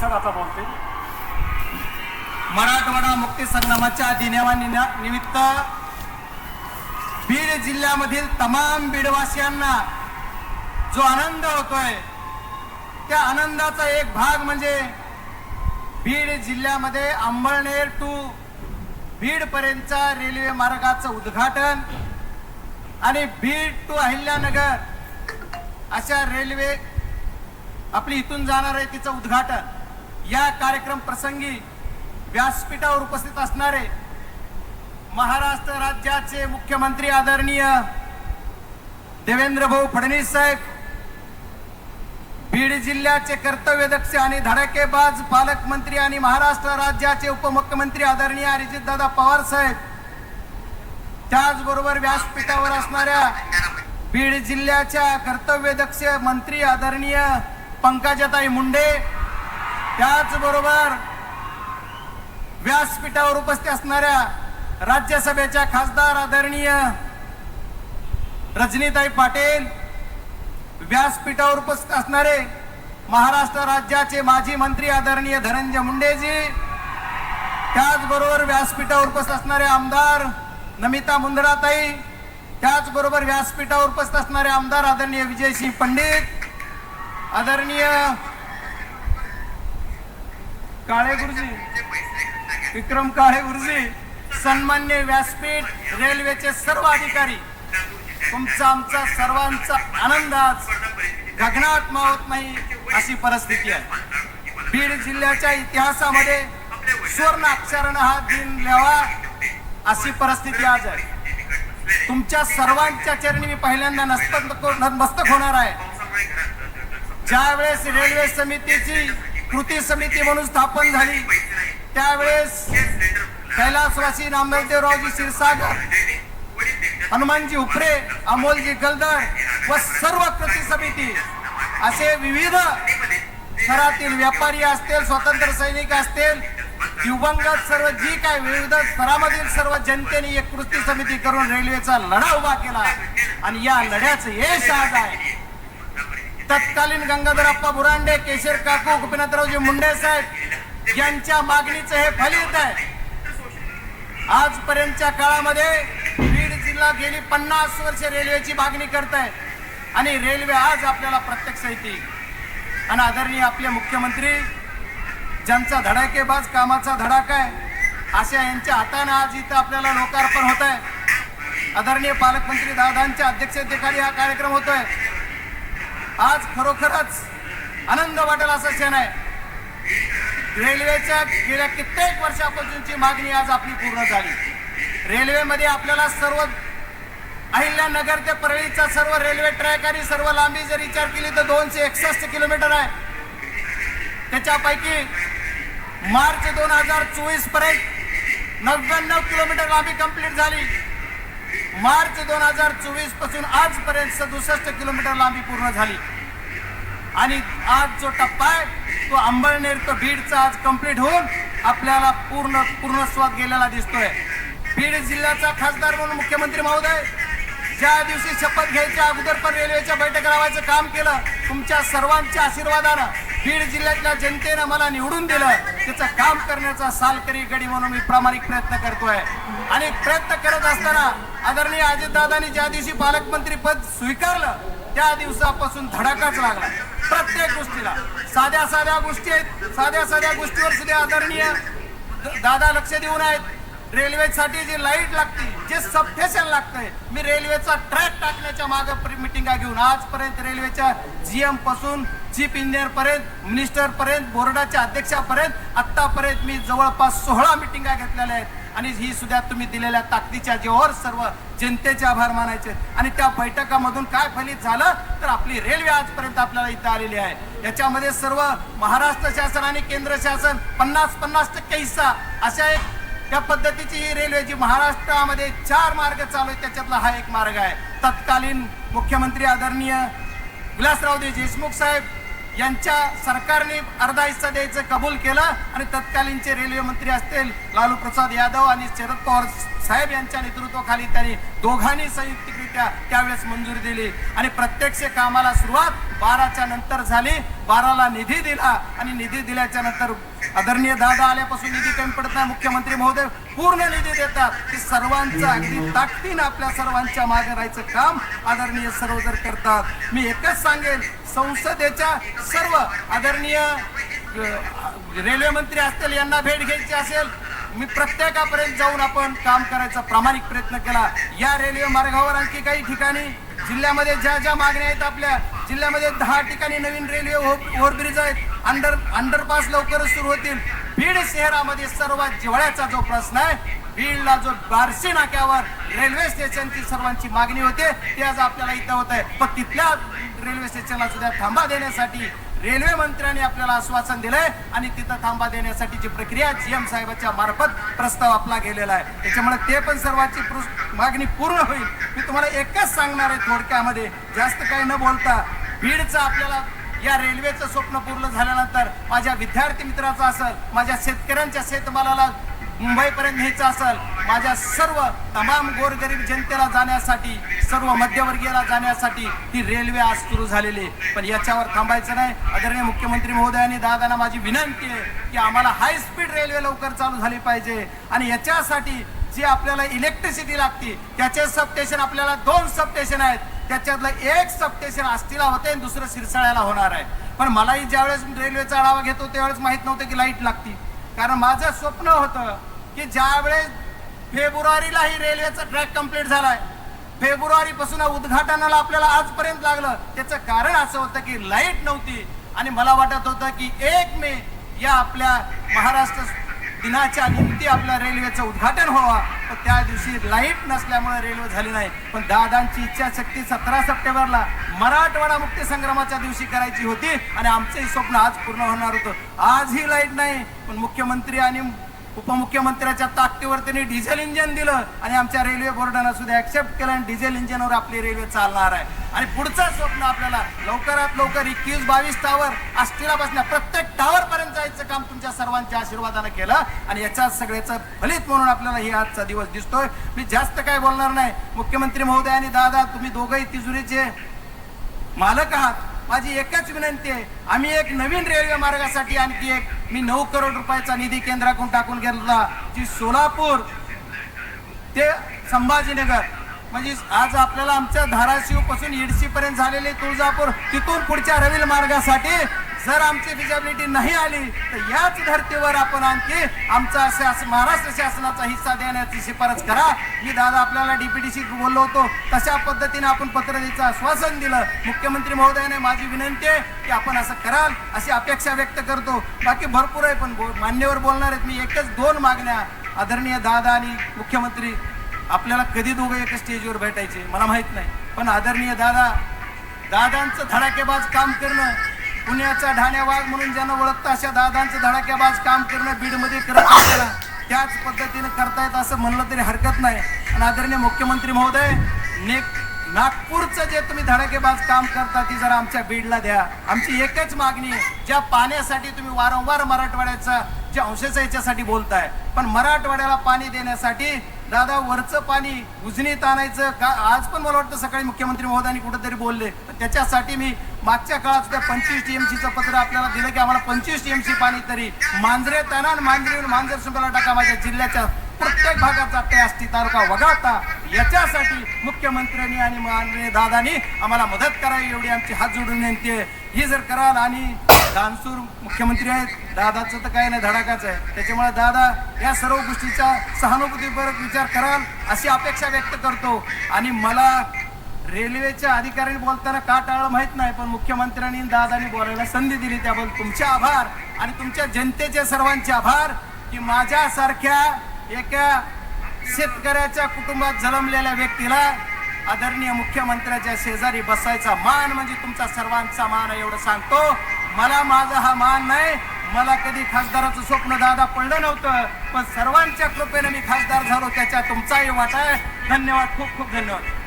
Sir आता बोलते. मराठवाडा मुक्ती संग्रामाच्या निमित्त बीड जिल्ह्यामधील तमाम बीडवासियांना जो आनंद होतोय त्या आनंदाचा एक भाग म्हणजे बीड जिल्ह्यामध्ये अंबळनेर टू बीड पर्यंतच्या रेल्वे मार्गाचं उद्घाटन आणि बीड टू अहिल्यानगर अशा रेल्वे आपली इथून जाणार आहे तिचं उद्घाटन. या कार्यक्रम प्रसंगी व्यासपीठावर उपस्थित असणारे महाराष्ट्र राज्याचे मुख्यमंत्री आदरणीय देवेंद्र भाऊ फडणवीस साहेब बीड जिल्ह्याचे कर्तव्यदक्ष आणि धडकेबाज पालकमंत्री आणि महाराष्ट्र राज्याचे उपमुख्यमंत्री आदरणीय अरिजितदादा पवार साहेब त्याचबरोबर व्यासपीठावर असणाऱ्या बीड जिल्ह्याच्या कर्तव्यदक्ष मंत्री आदरणीय पंकजाताई मुंडे त्याचबरोबर व्यासपीठावर उपस्थित असणाऱ्या राज्यसभेच्या खासदार आदरणीय रजनीताई पाटील व्यासपीठावर उपस्थित असणारे महाराष्ट्र राज्याचे माजी मंत्री आदरणीय धनंजय मुंडेजी त्याचबरोबर व्यासपीठावर उपस्थित असणारे आमदार नमिता मुंदराताई त्याचबरोबर व्यासपीठावर उपस्थित असणारे आमदार आदरणीय विजयसिंह पंडित आदरणीय काळे गुरुजी. विक्रम काळे गुरुजी सन्मान्य व्यासपीठ रेल्वेचे सर्व अधिकारी तुमचा आमचा सर्वांचा आनंद आज गगनात मावत नाही अशी परिस्थिती आहे. बीड जिल्ह्याच्या इतिहासामध्ये सुवर्ण अक्षरानं हा दिन लिहावा अशी परिस्थिती आज आहे. तुमच्या सर्वांच्या चरणी मी पहिल्यांदा नस्तक नतमस्तक होणार आहे. ज्यावेळेस रेल्वे समितीची कृती समिती म्हणून स्थापन झाली. त्यावेळेस कैलासवासी नामदेवरावजी क्षीरसागर हनुमानजी उपरे अमोलजी गलदर व सर्व कृती समिती असे विविध स्तरातील व्यापारी असतील स्वतंत्र सैनिक असतील दिवंगत सर्व जी काय विविध स्तरामधील सर्व जनतेने एक कृती समिती करून रेल्वेचा लढा उभा केला. आणि या लढ्याचं यश आज आहे. तत्कालीन गंगाधरप्पा बुरांडे केशर काकू गोपीनाथरावजी मुंडे साहेब यांच्या मागणीचं हे फलित आहे. आजपर्यंतच्या काळामध्ये बीड जिल्हा गेली पन्नास वर्ष रेल्वेची मागणी करत आहे. आणि रेल्वे आज आपल्याला प्रत्यक्ष येते. आणि आदरणीय आपले मुख्यमंत्री ज्यांचा धडाकेबाज कामाचा धडाका आहे अशा यांच्या हाताने आज इथं आपल्याला लोकार्पण होत आहे. आदरणीय पालकमंत्री दादांच्या अध्यक्षतेखाली हा कार्यक्रम होतोय आज खरोखरच आनंद वाटेल असा क्षण आहे. रेल्वेच्या गेल्या कित्येक वर्षापासूनची मागणी आज आपली पूर्ण झाली. रेल्वेमध्ये आपल्याला सर्व अहिल्यानगर ते परळीचा सर्व रेल्वे ट्रॅक आणि सर्व लांबी जर विचार केली तर दोनशे एकसष्ट किलोमीटर आहे. त्याच्यापैकी मार्च दोन हजार चोवीसपर्यंत नव्याण्णव किलोमीटर लांबी कंप्लीट झाली. मार्च दोन हजार चोवीसपासून आजपर्यंत सदुसष्ट किलोमीटर लांबी पूर्ण झाली. आणि आज जो टप्पा आहे तो अंबळनेर तो बीडचा आज कंप्लीट होऊन आपल्याला पूर्ण पूर्णस्वाद गेलेला दिसतोय. बीड जिल्ह्याचा खासदार म्हणून मुख्यमंत्री महोदय ज्या दिवशी शपथ घ्यायच्या अगोदर पण रेल्वेच्या बैठक लावायचं काम केलं तुमच्या सर्वांच्या आशीर्वादानं बीड जिल्ह्यातल्या जनतेनं मला निवडून दिलं. तिचं काम करण्याचा सालकरी गडी म्हणून मी प्रामाणिक प्रयत्न करतोय. आणि प्रयत्न करत असताना आदरणीय अजितदादांनी ज्या दिवशी पालकमंत्री पद स्वीकारलं त्या दिवसापासून धडाकाच लागला. प्रत्येक गोष्टीला. साध्या साध्या गोष्टी आहेत. साध्या साध्या गोष्टीवर सुद्धा आदरणीय द- दादा लक्ष देऊन आहेत. रेल्वेसाठी जी लाइट लागते जे सबस्टेशन लागतंय मी रेल्वेचा ट्रॅक टाकण्याच्या मागे मिटिंगा घेऊन आजपर्यंत रेल्वेच्या जीएमपासून चीफ इंजिनियर पर्यंत मिनिस्टर पर्यंत बोर्डाच्या अध्यक्षापर्यंत आतापर्यंत मी जवळपास सोहळा मिटिंगा घेतलेल्या आहेत. आणि ही सुद्धा तुम्ही दिलेल्या ताकदीच्या जेवर सर्व जनतेचे आभार मानायचे. आणि त्या बैठकामधून काय फलित झालं तर आपली रेल्वे आजपर्यंत आपल्याला इथं आलेली आहे. याच्यामध्ये सर्व महाराष्ट्र शासन आणि केंद्र शासन पन्नास पन्नास टक्के हिस्सा अशा एक त्या पद्धतीची ही रेल्वे जी महाराष्ट्रामध्ये चार मार्ग चालू आहेत त्याच्यातला हा एक मार्ग आहे. तत्कालीन मुख्यमंत्री आदरणीय विलासरावजी देशमुख साहेब यांच्या सरकारने अर्धा हिस्सा द्यायचं कबूल केलं आणि तत्कालीनचे रेल्वे मंत्री असतील लालू प्रसाद यादव आणि शरद पवार साहेब यांच्या नेतृत्वाखाली त्यांनी दोघांनी संयुक्त त्या त्यावेळेस मंजुरी दिली. आणि प्रत्यक्ष कामाला सुरुवात बाराच्या नंतर झाली. बाराला निधी दिला. आणि निधी दिल्याच्या नंतर आदरणीय दादा आल्यापासून निधी कमी पडत नाही. मुख्यमंत्री महोदय पूर्ण निधी देतात. की सर्वांचं अगदी ताकदीनं आपल्या सर्वांच्या मागे राहायचं काम आदरणीय सर्व जर करतात. मी एकच सांगेन संसदेच्या सर्व आदरणीय रेल्वे मंत्री असतील यांना भेट घ्यायची असेल मी प्रत्येकापर्यंत जाऊन आपण काम करायचा प्रामाणिक प्रयत्न केला. या रेल्वे मार्गावर आणखी काही ठिकाणी जिल्ह्यामध्ये ज्या ज्या मागण्या आहेत आपल्या जिल्ह्यामध्ये दहा ठिकाणी नवीन रेल्वे हो, ओव्हरब्रिज आहेत. अंडर अंडरपास लवकरच सुरू होतील. बीड शहरामध्ये सर्वात जिव्हाळ्याचा जो प्रश्न आहे बीडला जो बारसी नाक्यावर रेल्वे स्टेशनची सर्वांची मागणी होते ते आज आपल्याला इथं होत आहे. पण तिथल्या रेल्वे स्टेशनला सुद्धा थांबा देण्यासाठी रेल्वे मंत्र्यांनी आपल्याला आश्वासन दिलंय आणि तिथं थांबा देण्यासाठीची प्रक्रिया जीएम साहेबांच्या मार्फत प्रस्ताव आपला गेलेला आहे. त्याच्यामुळे ते पण सर्वांची मागणी पूर्ण होईल. मी तुम्हाला एकच सांगणार आहे थोडक्यामध्ये जास्त काही न बोलता बीडचं आपल्याला या रेल्वेचं स्वप्न पूर्ण झाल्यानंतर माझ्या विद्यार्थी मित्राचं असेल माझ्या शेतकऱ्यांच्या शेतमालाला मुंबईपर्यंत न्यायचं असेल माझ्या सर्व तमाम गोरगरीब जनतेला जाण्यासाठी सर्व मध्यवर्गीयाला जाण्यासाठी ही रेल्वे आज सुरू झालेली आहे. पण याच्यावर थांबायचं नाही. आदरणीय मुख्यमंत्री महोदयांनी दादांना माझी विनंती आहे की आम्हाला हाय स्पीड रेल्वे लवकर चालू झाली पाहिजे. आणि याच्यासाठी जी आपल्याला इलेक्ट्रिसिटी लागते त्याचे सबस्टेशन आपल्याला दोन सबस्टेशन आहेत. त्याच्यातलं एक सबस्टेशन आष्टीला होते आणि दुसरं सिरसाळ्याला होणार आहे. पण मलाही ज्यावेळेस रेल्वेचा आढावा घेतो त्यावेळेस माहीत नव्हतं की लाइट लागती. कारण माझं स्वप्न होतं की ज्यावेळेस फेब्रुवारीला ही रेल्वेचा ट्रॅक कंप्लीट झालाय. फेब्रुवारी पासून उद्घाटनाला आपल्याला आजपर्यंत लागलं. त्याचं कारण असं होतं की लाइट नव्हती. आणि मला वाटत होतं की एक मे या आपल्या महाराष्ट्र दिनाच्या निमित्ती आपल्या रेल्वेचं उद्घाटन व्हावा. पण त्या दिवशी लाइट नसल्यामुळे रेल्वे झाली नाही. पण दादांची इच्छाशक्ती सतरा सप्टेंबरला मराठवाडा मुक्ती संग्रामाच्या दिवशी करायची होती. आणि आमचंही स्वप्न आज पूर्ण होणार होतं. आजही लाइट नाही पण मुख्यमंत्री आणि उपमुख्यमंत्र्याच्या ताकदीवर त्यांनी डिझेल इंजिन दिलं आणि आमच्या रेल्वे बोर्डानं सुद्धा ऍक्सेप्ट केलं आणि डिझेल इंजिनवर आपली रेल्वे चालणार आहे. आणि पुढचं स्वप्न आपल्याला लवकरात लवकर एकवीस बावीस टावर आष्टीला बसण्या प्रत्येक टावर पर्यंत जायचं काम तुमच्या सर्वांच्या आशीर्वादानं केलं आणि याच्या सगळ्याचं फलित म्हणून आपल्याला हे आजचा दिवस दिसतोय. मी जास्त काय बोलणार नाही. मुख्यमंत्री महोदय आणि दादा तुम्ही दोघंही तिजुरीचे मालक आहात. माझी एकच विनंती आहे. आम्ही एक नवीन रेल्वे मार्गासाठी आणखी एक मी नऊ करोड रुपयाचा निधी केंद्राकडून टाकून घेतला जी सोलापूर ते संभाजीनगर. म्हणजे आज आपल्याला आमच्या धाराशिवपासून इडशी पर्यंत झालेले तुळजापूर तिथून पुढच्या रवील मार्गासाठी जर आमची फिजिबिलिटी नाही आली तर याच धर्तीवर आपण आणखी आमचा शास महाराष्ट्र शासनाचा हिस्सा देण्याची शिफारस करा. मी दादा आपल्याला डीपीडीशी बोललो होतो. तशा पद्धतीने आपण पत्र द्यायचं आश्वासन दिलं. मुख्यमंत्री महोदयाने माझी विनंती आहे की आपण असं कराल अशी अपेक्षा व्यक्त करतो. बाकी भरपूर आहे पण मान्यवर बोलणार आहेत. मी एकच दोन मागण्या आदरणीय दादा आणि मुख्यमंत्री आपल्याला कधी दोघं एका स्टेजवर भेटायचे मला माहीत नाही. पण आदरणीय दादा दादांचं धडाकेबाज काम करणं पुण्याचा ढाण्यावाज म्हणून ज्यांना ओळखतं अशा दादांचं धडाकेबाज काम करणं बीडमध्ये करत असताना त्याच पद्धतीने करतायत असं म्हणलं तरी हरकत नाही. आणि आदरणीय मुख्यमंत्री महोदय नेक नागपूरचं जे तुम्ही धडाकेबाज काम करता ती जरा आमच्या बीडला द्या. आमची एकच मागणी आहे ज्या पाण्यासाठी तुम्ही वारंवार मराठवाड्याचा जे अंशच याच्यासाठी बोलताय पण मराठवाड्याला पाणी देण्यासाठी दादा वरचं पाणी उजनीत आणायचं का? आज पण मला वाटतं सकाळी मुख्यमंत्री महोदयांनी कुठंतरी बोलले. त्याच्यासाठी मी मागच्या काळात सुद्धा पंचवीस टीएमसीचं पत्र आपल्याला दिलं की आम्हाला पंचवीस टीएमसी पाणी तरी. मांजरे तणान आणि मांजर सुंबला टाका माझ्या जिल्ह्याच्या प्रत्येक भागात जाते असती तालुका वगळता. याच्यासाठी मुख्यमंत्र्यांनी आणि माननीय दादानी आम्हाला मदत करावी एवढी आमची हात जोडून विनंती आहे. ही जर कराल आणि दानसूर मुख्यमंत्री आहेत दादाचं तर काही नाही धडाकाच आहे. त्याच्यामुळे दादा या सर्व गोष्टीचा सहानुभूतीपूर्वक विचार कराल अशी अपेक्षा व्यक्त करतो. आणि मला रेल्वेच्या अधिकाऱ्यांनी बोलताना का टाळलं माहीत नाही पण मुख्यमंत्र्यांनी दादानी बोलायला संधी दिली. त्याबद्दल तुमचे आभार आणि तुमच्या जनतेचे सर्वांचे आभार की माझ्यासारख्या एका शेतकऱ्याच्या कुटुंबात जन्मलेल्या व्यक्तीला आदरणीय मुख्यमंत्र्याच्या शेजारी बसायचा मान म्हणजे तुमचा सर्वांचा मान आहे एवढं सांगतो. मला माझा हा मान नाही. मला कधी खासदाराचं स्वप्न दादा पडलं नव्हतं पण सर्वांच्या कृपेने मी खासदार झालो. त्याच्या तुमचाही वाटा आहे. धन्यवाद. खूप खूप धन्यवाद.